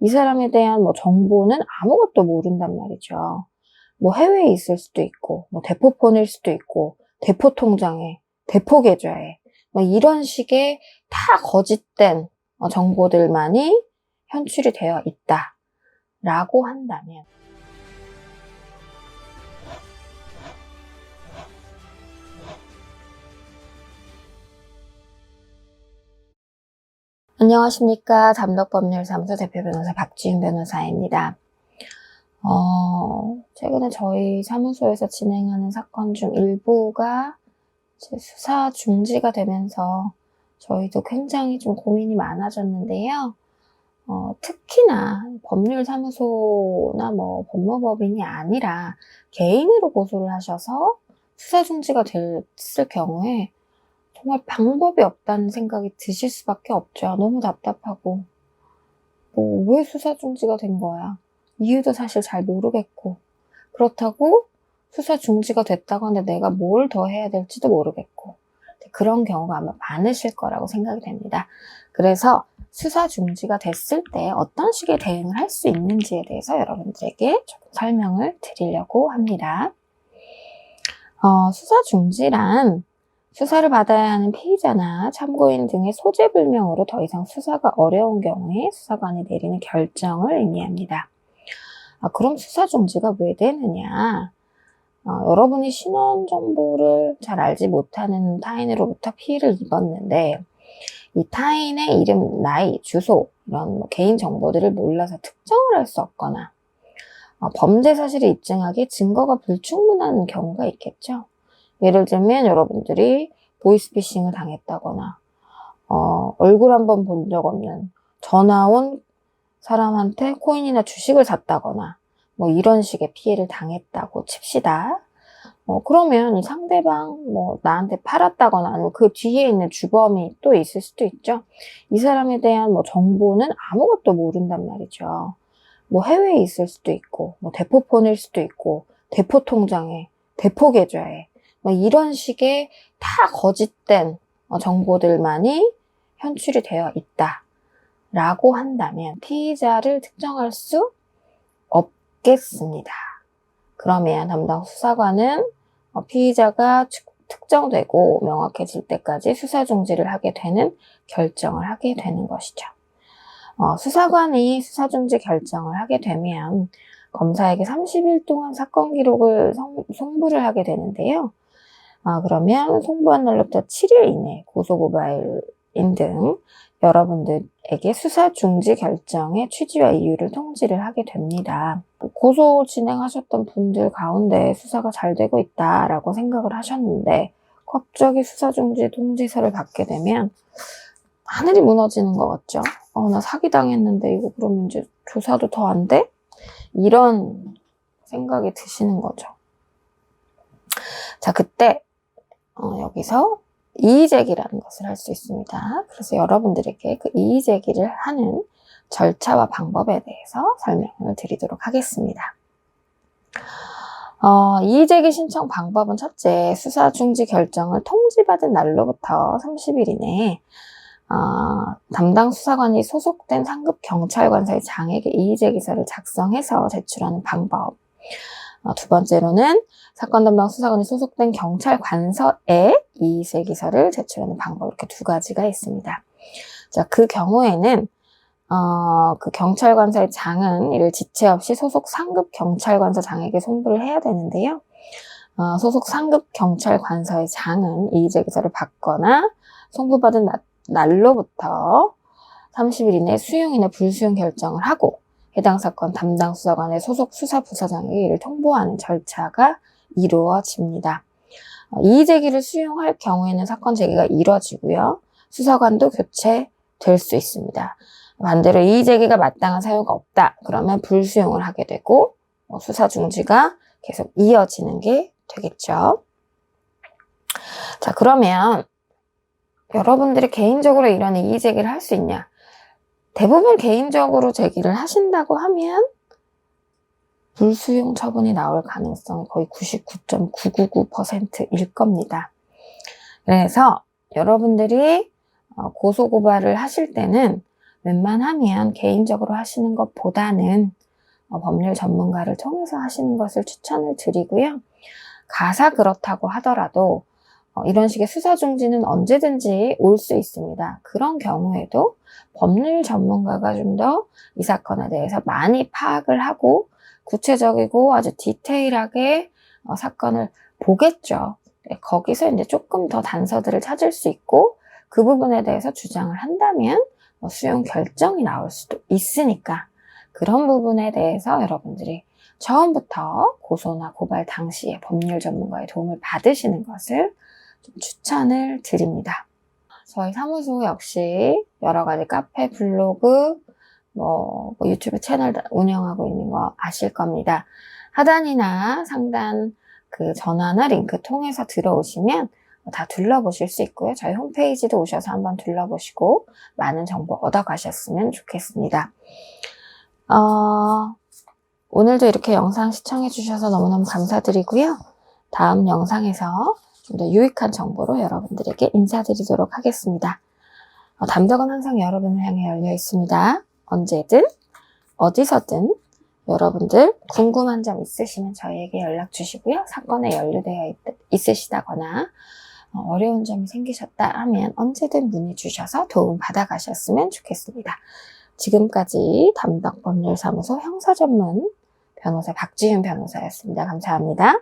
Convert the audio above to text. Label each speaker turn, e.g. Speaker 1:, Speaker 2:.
Speaker 1: 이 사람에 대한 뭐 정보는 아무것도 모른단 말이죠. 뭐 해외에 있을 수도 있고, 뭐 대포폰일 수도 있고, 대포 통장에, 대포 계좌에, 뭐 이런 식의 다 거짓된 어, 정보들만이 현출이 되어 있다. 라고 한다면, 안녕하십니까. 담덕법률사무소 대표 변호사 박지윤 변호사입니다. 어, 최근에 저희 사무소에서 진행하는 사건 중 일부가 수사 중지가 되면서 저희도 굉장히 좀 고민이 많아졌는데요. 어, 특히나 법률사무소나 뭐 법무법인이 아니라 개인으로 고소를 하셔서 수사 중지가 됐을 경우에 정말 방법이 없다는 생각이 드실 수밖에 없죠. 너무 답답하고. 뭐, 왜 수사 중지가 된 거야? 이유도 사실 잘 모르겠고. 그렇다고 수사 중지가 됐다고 하는데 내가 뭘 더 해야 될지도 모르겠고. 그런 경우가 아마 많으실 거라고 생각이 됩니다. 그래서 수사 중지가 됐을 때 어떤 식의 대응을 할 수 있는지에 대해서 여러분들에게 조금 설명을 드리려고 합니다. 어, 수사 중지란 수사를 받아야 하는 피의자나 참고인 등의 소재 불명으로 더 이상 수사가 어려운 경우에 수사관이 내리는 결정을 의미합니다. 아, 그럼 수사 중지가 왜 되느냐? 어, 여러분이 신원 정보를 잘 알지 못하는 타인으로부터 피해를 입었는데 이 타인의 이름, 나이, 주소 이런 뭐 개인 정보들을 몰라서 특정을 할 수 없거나 어, 범죄 사실을 입증하기 증거가 불충분한 경우가 있겠죠. 예를 들면 여러분들이 보이스피싱을 당했다거나 어, 얼굴 한 번 본 적 없는 전화 온 사람한테 코인이나 주식을 샀다거나 뭐 이런 식의 피해를 당했다고 칩시다. 어, 그러면 이 상대방 뭐 나한테 팔았다거나 아니면 그 뒤에 있는 주범이 또 있을 수도 있죠. 이 사람에 대한 뭐 정보는 아무것도 모른단 말이죠. 뭐 해외에 있을 수도 있고 뭐 대포폰일 수도 있고 대포 통장에 대포 계좌에 뭐 이런 식의 다 거짓된 어, 정보들만이 현출이 되어 있다. 라고 한다면 피의자를 특정할 수 없겠습니다. 그러면 담당 수사관은 어, 피의자가 특정되고 명확해질 때까지 수사 중지를 하게 되는 결정을 하게 되는 것이죠. 어, 수사관이 수사 중지 결정을 하게 되면 검사에게 30일 동안 사건 기록을 성, 송부를 하게 되는데요. 아, 그러면 송부한 날로부터 7일 이내 고소고발인 등 여러분들에게 수사 중지 결정의 취지와 이유를 통지를 하게 됩니다. 고소 진행하셨던 분들 가운데 수사가 잘 되고 있다라고 생각을 하셨는데 갑자기 수사 중지 통지서를 받게 되면 하늘이 무너지는 것 같죠? 어, 나 사기당했는데 이거 그러면 이제 조사도 더 안 돼? 이런 생각이 드시는 거죠. 자, 그때 어, 여기서 이의제기라는 것을 할 수 있습니다. 그래서 여러분들에게 그 이의제기를 하는 절차와 방법에 대해서 설명을 드리도록 하겠습니다. 어, 이의제기 신청 방법은 첫째, 수사 중지 결정을 통지받은 날로부터 30일 이내에 어, 담당 수사관이 소속된 상급 경찰관사의 장에게 이의제기서를 작성해서 제출하는 방법. 어, 두 번째로는 사건 담당 수사관이 소속된 경찰 관서에 이의세 기서를 제출하는 방법 이렇게 두 가지가 있습니다. 자, 그 경우에는 어, 그 경찰관사의 장은 이를 지체 없이 소속 상급 경찰관서 장에게 송부를 해야 되는데요. 어, 소속 상급 경찰관서의 장은 이의제 기서를 받거나 송부받은 나, 날로부터 30일 이내 수용이나 불수용 결정을 하고 해당 사건 담당 수사관의 소속 수사부서장에게 이를 통보하는 절차가 이루어집니다. 어, 이의 제기를 수용할 경우에는 사건 제기가 이루어지고요. 수사관도 교체될 수 있습니다. 반대로 이의 제기가 마땅한 사유가 없다. 그러면 불수용을 하게 되고 뭐 수사 중지가 계속 이어지는 게 되겠죠. 자, 그러면 여러분들이 개인적으로 이런 이의 제기를 할 수 있냐? 대부분 개인적으로 제기를 하신다고 하면 불수용 처분이 나올 가능성이 거의 99.999%일 겁니다. 그래서 여러분들이 어, 고소고발을 하실 때는 웬만하면 개인적으로 하시는 것보다는 어, 법률 전문가를 통해서 하시는 것을 추천을 드리고요. 가사 그렇다고 하더라도 어, 이런 식의 수사 중지는 언제든지 올 수 있습니다. 그런 경우에도 법률 전문가가 좀 더 이 사건에 대해서 많이 파악을 하고 구체적이고 아주 디테일하게 어, 사건을 보겠죠. 네, 거기서 이제 조금 더 단서들을 찾을 수 있고 그 부분에 대해서 주장을 한다면 뭐 수용 결정이 나올 수도 있으니까 그런 부분에 대해서 여러분들이 처음부터 고소나 고발 당시에 법률 전문가의 도움을 받으시는 것을 좀 추천을 드립니다. 저희 사무소 역시 여러 가지 카페, 블로그, 뭐, 뭐 유튜브 채널 운영하고 있는 거 아실 겁니다. 하단이나 상단 그 전화나 링크 통해서 들어오시면 다 둘러보실 수 있고요. 저희 홈페이지도 오셔서 한번 둘러보시고 많은 정보 얻어가셨으면 좋겠습니다. 어, 오늘도 이렇게 영상 시청해주셔서 너무너무 감사드리고요. 다음 영상에서 좀 더 유익한 정보로 여러분들에게 인사드리도록 하겠습니다. 어, 담덕은 항상 여러분을 향해 열려 있습니다. 언제든, 어디서든 여러분들 궁금한 점 있으시면 저희에게 연락 주시고요. 사건에 연루되어 있, 으시다거나 어려운 점이 생기셨다 하면 언제든 문의 주셔서 도움 받아가셨으면 좋겠습니다. 지금까지 담덕법률사무소 형사전문 변호사 박지윤 변호사였습니다. 감사합니다.